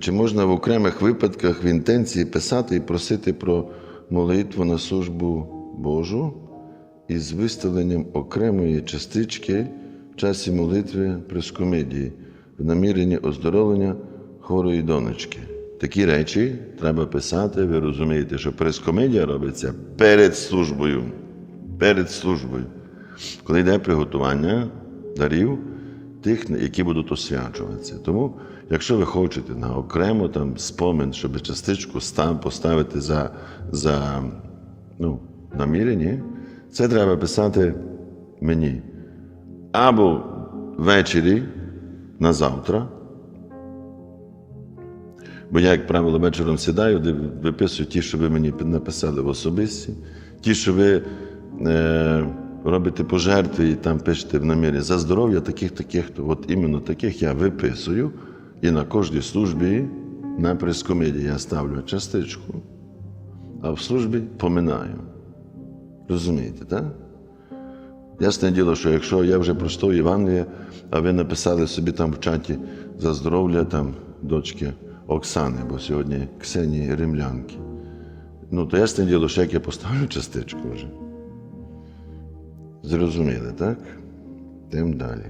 Чи можна в окремих випадках в інтенції писати і просити про молитву на службу Божу із виставленням окремої частички в часі молитви прескомедії в наміренні оздоровлення хворої донечки? Такі речі треба писати. Ви розумієте, що прескомедія робиться перед службою. Перед службою, коли йде приготування дарів тих, які будуть освячуватися. Тому, якщо ви хочете на окремо там спомин, щоб частичку став поставити за, за ну, намірені, це треба писати мені. Або ввечері на завтра. Бо я, як правило, вечором сідаю, виписую ті, що ви мені написали в особисті, ті, що ви е, робите пожертви і там пишете в намірі за здоров'я таких, таких, то от іменно таких я виписую, і на кожній службі на прескомедії я ставлю частичку, а в службі поминаю. Розумієте, так? Ясне діло, що якщо я вже прочитав Євангеліє, а ви написали собі там в чаті за здоров'я там дочки Оксани, бо сьогодні Ксенії Римлянки. Ну, то ясне діло, що як я поставлю частичку вже. Зрозуміли, так? Тим далі.